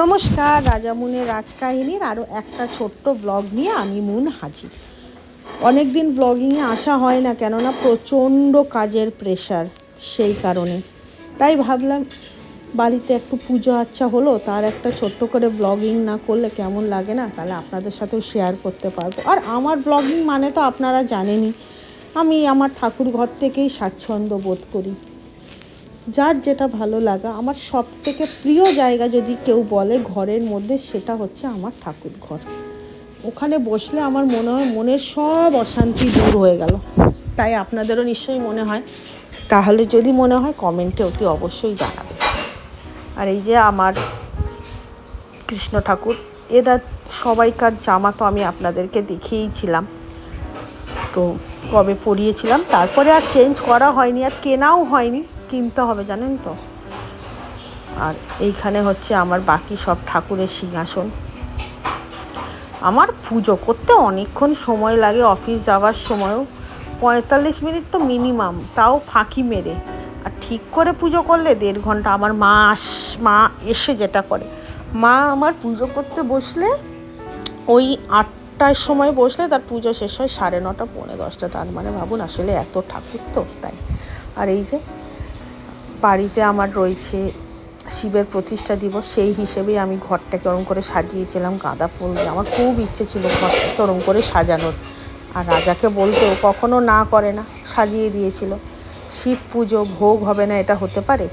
নমস্কার রাজামুনের রাজকাহিনীর আরও একটা ছোট্ট ব্লগ নিয়ে আমি মুন হাজির। অনেক দিন ব্লগিংয়ে আসা হয় না, কেননা প্রচণ্ড কাজের প্রেশার সেই কারণে। তাই ভাবলাম, বাড়িতে একটু পুজো আচ্ছা হলো, তার একটা ছোট্ট করে ব্লগিং না করলে কেমন লাগে না? তাহলে আপনাদের সাথেও শেয়ার করতে পারব। আর আমার ব্লগিং মানে তো আপনারা জানেনই, আমি আমার ঠাকুর ঘর থেকেই স্বাচ্ছন্দ্য বোধ করি। যার যেটা ভালো লাগা, আমার সব থেকে প্রিয় জায়গা যদি কেউ বলে ঘরের মধ্যে, সেটা হচ্ছে আমার ঠাকুর ঘর। ওখানে বসলে আমার মনে হয় মনের সব অশান্তি দূর হয়ে গেল। তাই আপনাদেরও নিশ্চয়ই মনে হয়। তাহলে যদি মনে হয় কমেন্টে অতি অবশ্যই জানাবে আর এই যে আমার কৃষ্ণ ঠাকুর, এরা সবাইকার জামা তো আমি আপনাদেরকে দেখিয়েছিলাম। তো কবে পরিয়েছিলাম, তারপরে আর চেঞ্জ করা হয়নি, আর কেনাও হয়নি। কিনতে হবে জানেন তো? আর এইখানে হচ্ছে আমার বাকি সব ঠাকুরের সিংহাসন। আমার পুজো করতে অনেকক্ষণ সময় লাগে অফিস যাওয়ার সময়ও। পঁয়তাল্লিশ মিনিট তো মিনিমাম তাও ফাঁকি মেরে। আর ঠিক করে পুজো করলে দেড় ঘণ্টা আমার মা আস, মা এসে যেটা করে। মা আমার পুজো করতে বসলে ওই আটটার সময় বসলে তার পুজো শেষ হয় সাড়ে নটা, পৌনে দশটা। তার মানে ভাবুন আসলে এত ঠাকুর তো, তাই। আর এই যে বাড়িতে আমার রয়েছে শিবের প্রতিষ্ঠা দিবস, সেই হিসেবেই আমি ঘরটাকে ওরম করে সাজিয়েছিলাম, গাঁদা ফুল দিয়ে। আমার খুব ইচ্ছে ছিল ঘরটাকে ওরম করে সাজানোর। আর রাজাকে বলতেও কখনো না করে না, সাজিয়ে দিয়েছিল। শিব পুজো ভোগ হবে না এটা হতে পারে?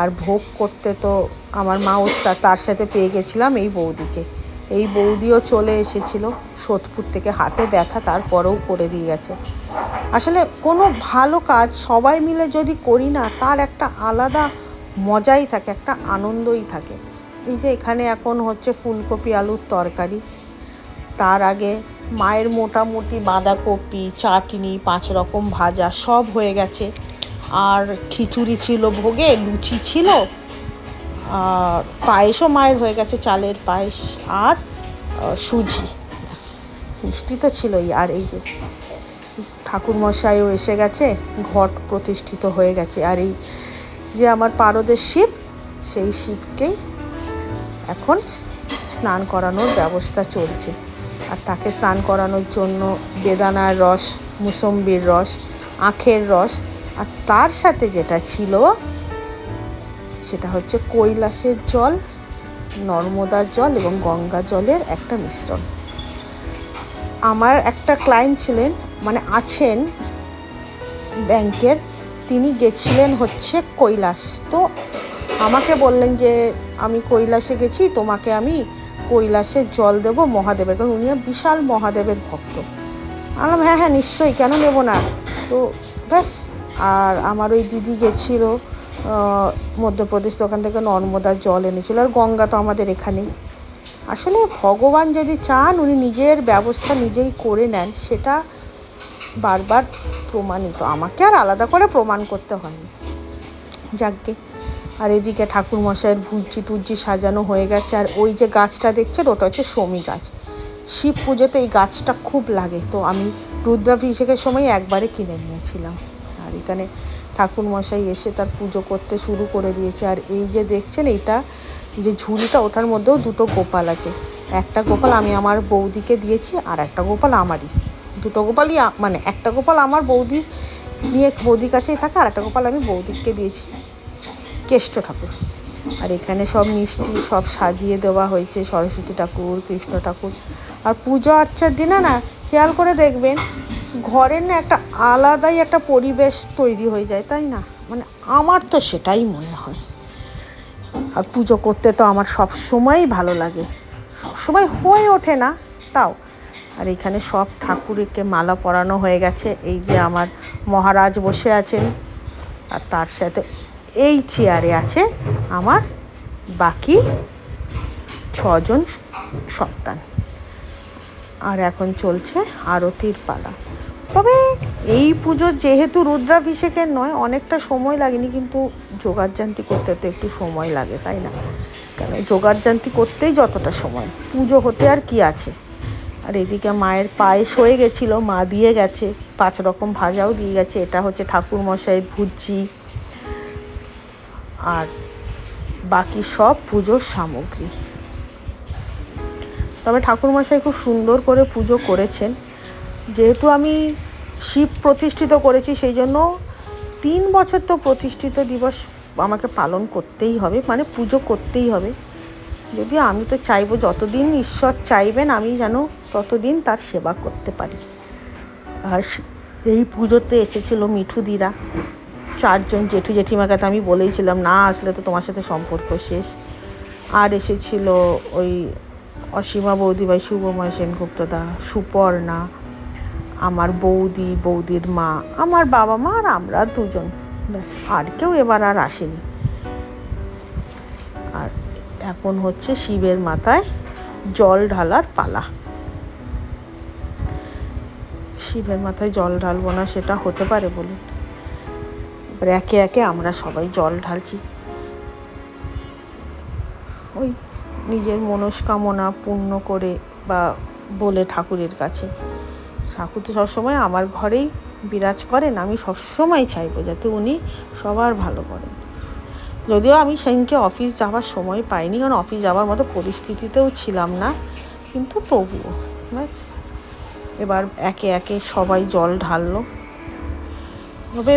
আর ভোগ করতে তো আমার মা ওস্তাদ তার সাথে পেয়ে গেছিলাম এই বৌদিকে। এই বৌদিও চলে এসেছিল সোদপুর থেকে। হাতে ব্যথা তারপরেও করে দিয়ে গেছে। আসলে কোনো ভালো কাজ সবাই মিলে যদি করি না, তার একটা আলাদা মজাই থাকে, একটা আনন্দই থাকে। এই যে এখানে এখন হচ্ছে ফুলকপি আলুর তরকারি। তার আগে মায়ের মোটামুটি বাঁধাকপি, চাটনি, পাঁচ রকম ভাজা সব হয়ে গেছে। আর খিচুড়ি ছিল ভোগে, লুচি ছিল পায়েসও মায়ের হয়ে গেছে, চালের পায়েস আর সুজি। মিষ্টি তো ছিলই। আর এই যে ঠাকুরমশাইও এসে গেছে, ঘট প্রতিষ্ঠিত হয়ে গেছে। আর এই যে আমার পারদের শিব, সেই শিবকেই এখন স্নান করানোর ব্যবস্থা চলছে। আর তাকে স্নান করানোর জন্য বেদানার রস, মুসম্বির রস, আখের রস, আর তার সাথে যেটা ছিল সেটা হচ্ছে কৈলাসের জল নর্মদার জল এবং গঙ্গা জলের একটা মিশ্রণ। আমার একটা ক্লায়েন্ট ছিলেন মানে আছেন ব্যাংকের, তিনি গেছিলেন হচ্ছে কৈলাস। তো আমাকে বললেন যে, আমি কৈলাসে গেছি, তোমাকে আমি কৈলাসের জল দেব মহাদেবের কারণ উনি বিশাল মহাদেবের ভক্ত। বললাম হ্যাঁ হ্যাঁ নিশ্চয়ই, কেন নেব না? তো ব্যাস, আর আমার ওই দিদি গেছিল। মধ্যপ্রদেশ তো ওখান থেকে নর্মদার জল এনেছিল, আর গঙ্গা তো আমাদের এখানেই। আসলে ভগবান যদি চান, উনি নিজের ব্যবস্থা নিজেই করে নেন, সেটা বারবার প্রমাণিত। আমাকে আর আলাদা করে প্রমাণ করতে হয়নি। যাকগে আর এদিকে ঠাকুরমশাইয়ের ভুজি টুজি সাজানো হয়ে গেছে, আর ওই যে গাছটা দেখছেন, ওটা হচ্ছে শমী গাছ। শিব পুজোতে এই গাছটা খুব লাগে, তো আমি রুদ্রাভিষেকের সময় একবারে কিনে নিয়েছিলাম। আর এখানে ঠাকুরমশাই এসে তার পুজো করতে শুরু করে দিয়েছে। আর এই যে দেখছেন, এইটা যে ঝুড়িটা ওটার মধ্যেও দুটো গোপাল আছে। একটা গোপাল আমি আমার বৌদিকে দিয়েছি, আর একটা গোপাল আমারই। দুটো গোপালই মানে একটা গোপাল আমার বৌদি নিয়ে বৌদির কাছেই থাকে, আর একটা গোপাল আমি বৌদিকে দিয়েছি, কেষ্ট ঠাকুর। আর এখানে সব মিষ্টি সব সাজিয়ে দেওয়া হয়েছে, সরস্বতী ঠাকুর, কৃষ্ণ ঠাকুর। আর পুজো আর্চার দিনে না, খেয়াল করে দেখবেন ঘরের না একটা আলাদাই একটা পরিবেশ তৈরি হয়ে যায়, তাই না? মানে আমার তো সেটাই মনে হয়। আর পুজো করতে তো আমার সব সময়ই ভালো লাগে। সবসময় হয়ে ওঠে না, তাও। আর এখানে সব ঠাকুরকে মালা পরানো হয়ে গেছে। এই যে আমার মহারাজ বসে আছেন। আর তার সাথে এই চেয়ারে আছে আমার বাকি ছজন সন্তান। আর এখন চলছে আরতির পালা। তবে এই পুজো যেহেতু রুদ্রাভিষেকের নয়, অনেকটা সময় লাগেনি, কিন্তু যোগারজান্তি করতে তো একটু সময় লাগে, তাই না? কেন? যোগারজান্তি করতেই যতটা সময়। পুজো হতে আর কি আছে? আর এদিকে মায়ের পায়েস হয়ে গেছিল, মা দিয়ে গেছে, পাঁচ রকম ভাজাও দিয়ে গেছে, এটা হচ্ছে ঠাকুর মশাইয়ের ভুজি। আর বাকি সব পুজোর সামগ্রী। তবে ঠাকুরমশাই খুব সুন্দর করে পুজো করেছেন। যেহেতু আমি শিব প্রতিষ্ঠিত করেছি, সেই জন্য তিন বছর তো প্রতিষ্ঠিত দিবস আমাকে পালন করতেই হবে মানে পুজো করতেই হবে। যদিও আমি তো চাইব, যতদিন ঈশ্বর চাইবেন, আমি যেন ততদিন তার সেবা করতে পারি। আর এই পুজোতে এসেছিল মিঠুদিরা চারজন জেঠু জেঠিমাকে তো আমি বলেইছিলাম, না, আসলে তো তোমার সাথে সম্পর্ক শেষ। আর এসেছিল ওই অসীমা বৌদি ভাই শুভময় সেনগুপ্তদা, সুপর্ণা আমার বৌদি, বৌদির মা, আমার বাবা মা আর আমরা দুজন। ব্যাস, আর কেউ এবার আর আসেনি। আর এখন হচ্ছে শিবের মাথায় জল ঢালার পালা। শিবের মাথায় জল ঢালবো না, সেটা হতে পারে বলুন। এবার একে একে আমরা সবাই জল ঢালছি। ওই নিজের মনস্কামনা পূর্ণ করে বা বলে ঠাকুরের কাছে। ঠাকুর তো সবসময় আমার ঘরেই বিরাজ করেন, আমি সবসময় চাইব যাতে উনি সবার ভালো করেন। যদিও আমি সেদিনকে অফিস যাওয়ার সময় পাইনি, কারণ অফিস যাওয়ার মতো পরিস্থিতিতেও ছিলাম না, কিন্তু তবুও ব্যাস। এবার একে একে সবাই জল ঢাললো। তবে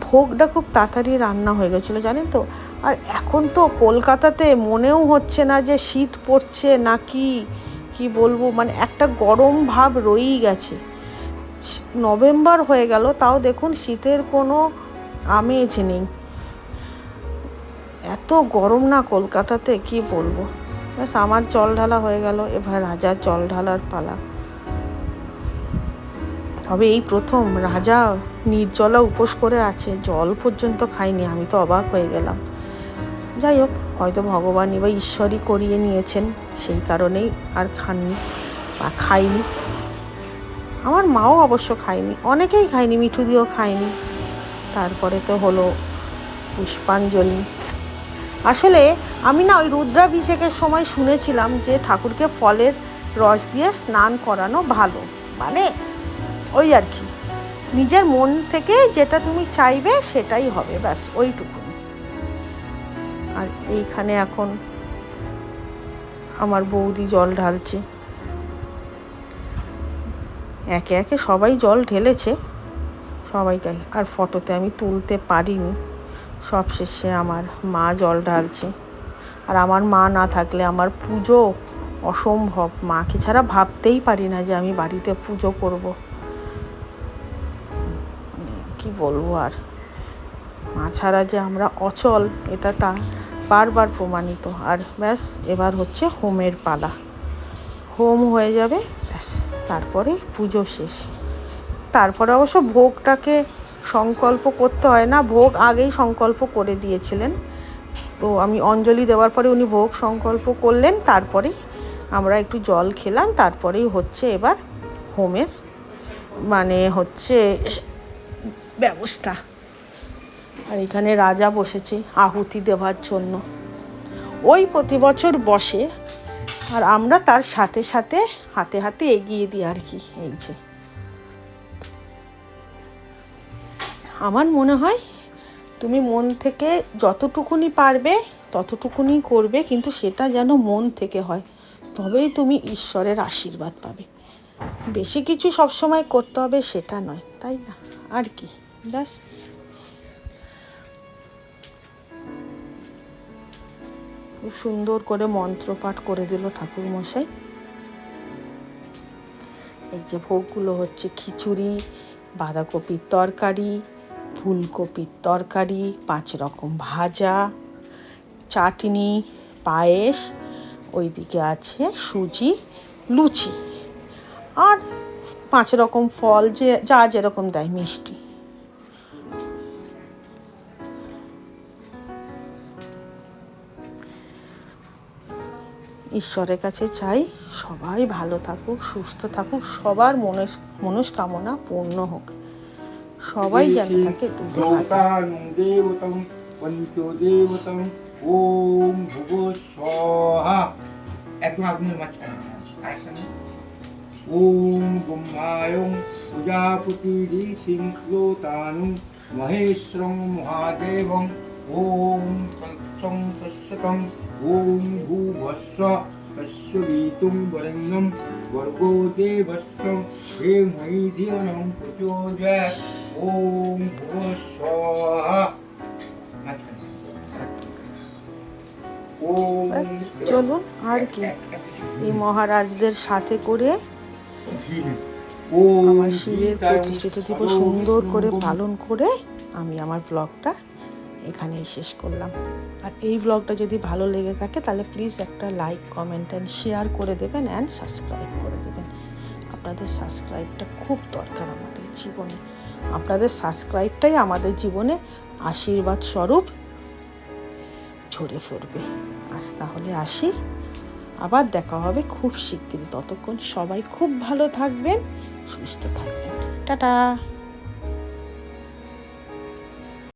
ভোগটা খুব তাড়াতাড়ি রান্না হয়ে গেছিল, জানেন তো? আর এখন তো কলকাতাতে মনেও হচ্ছে না যে শীত পড়ছে নাকি কি বলব মানে একটা গরম ভাব রয়েই গেছে। নভেম্বর হয়ে গেল, তাও দেখুন শীতের কোনো আমেজ নেই। এত গরম না কলকাতাতে, কি বলব। ব্যাস, আমার জল ঢালা হয়ে গেল, এবার রাজার জল ঢালার পালা। তবে এই প্রথম রাজা নির্জলা উপোস করে আছে, জল পর্যন্ত খাইনি, আমি তো অবাক হয়ে গেলাম। যাই হোক হয়তো ভগবানই বা ঈশ্বরই করিয়ে নিয়েছেন, সেই কারণেই আর খাননি বা খাইনি। আমার মাও অবশ্য খায়নি, অনেকেই খায়নি, মিঠু দিয়েও খায়নি। তারপরে তো হলো পুষ্পাঞ্জলি। আসলে আমি না ওই রুদ্রাভিষেকের সময় শুনেছিলাম যে ঠাকুরকে ফলের রস দিয়ে স্নান করানো ভালো। মানে ওই আর কি, নিজের মন থেকে যেটা তুমি চাইবে সেটাই হবে, ব্যাস, ওইটুকু। আর এইখানে এখন আমার বৌদি জল ঢালছে। একে একে সবাই জল ঢেলেছে, সবাইটাই। আর ফটোতে আমি তুলতে পারিনি সবশেষে আমার মা জল ঢালছে। আর আমার মা না থাকলে আমার পুজো অসম্ভব। মাকে ছাড়া ভাবতেই পারি না যে আমি বাড়িতে পুজো করব। কি বলব আর? মা ছাড়া যে আমরা অচল, এটা তা বারবার প্রমাণিত। আর ব্যাস, এবার হচ্ছে হোমের পালা। হোম হয়ে যাবে, ব্যাস, তারপরে পুজো শেষ। তারপরে অবশ্য ভোগটাকে সংকল্প করতে হয় না, ভোগ আগেই সংকল্প করে দিয়েছিলেন। তো আমি অঞ্জলি দেওয়ার পরে উনি ভোগ সংকল্প করলেন, তারপরে আমরা একটু জল খেলাম, তারপরেই হচ্ছে এবার হোমের মানে হচ্ছে ব্যবস্থা। আর এখানে রাজা বসেছে আহুতি দেওয়ার জন্য। ওই প্রতি বছর বসে, আর আমরা তার সাথে সাথে হাতে হাতে এগিয়ে দিই আর কি, এই যে। আমার মনে হয় তুমি মন থেকে যতটুকুনি পারবে, ততটুকুনি করবে, কিন্তু সেটা যেন মন থেকে হয়। তবেই তুমি ঈশ্বরের আশীর্বাদ পাবে। বেশি কিছু সবসময় করতে হবে সেটা নয়, তাই না? আর কি, ব্যাস। খুব সুন্দর করে মন্ত্রপাঠ করে দিল ঠাকুর মশাই এই যে ভোগগুলো হচ্ছে খিচুড়ি, বাঁধাকপির তরকারি, ফুলকপির তরকারি, পাঁচ রকম ভাজা, চাটনি, পায়েস, ওইদিকে আছে সুজি, লুচি। আর পাঁচ রকম ফল যে, যা যেরকম দেয় মিষ্টি। ঈশ্বরের কাছে চাই সবাই ভালো থাকুক সুস্থ থাকুক সবার মনস মনস্কামনা পূর্ণ হোক। সবাই যেন থাকে পঞ্চদেবতম ওম ভুব ওম ব্রহ্মায় প্রজাপতি মহাদেবং। ॐ ब्रह्मायं प्रजापति ऋषिं श्लोतानुं महेश्वरं महादेवं ॐ तत्सं तत्सतं ॐ भूभस्व तस्य ভবিষ্যবিতুং বরেণ্যং ভর্গো দেবস্য ধীমহি ধিয়ো নঃ প্রচোদয়াৎ ওম ভুবস্বহা ওম ব্যাস, চলুন আর কি এই মহারাজদের সাথে করে ওম আমার শিবের গীতাং প্রতিষ্ঠিত দিবস সুন্দর করে পালন করে আমি আমার ব্লগটা এখানেই শেষ করলাম। আর এই ব্লগটা যদি ভালো লেগে থাকে, তাহলে প্লিজ একটা লাইক কমেন্ট অ্যান্ড শেয়ার করে দেবেন অ্যান্ড সাবস্ক্রাইব করে দেবেন। আপনাদের সাবস্ক্রাইবটা খুব দরকার আমাদের জীবনে। আপনাদের সাবস্ক্রাইবটাই আমাদের জীবনে আশীর্বাদ স্বরূপ ঝরে পড়বে। আজ তাহলে আসি। আবার দেখা হবে খুব শিগগিরই। ততক্ষণ সবাই খুব ভালো থাকবেন, সুস্থ থাকবেন। টাটা!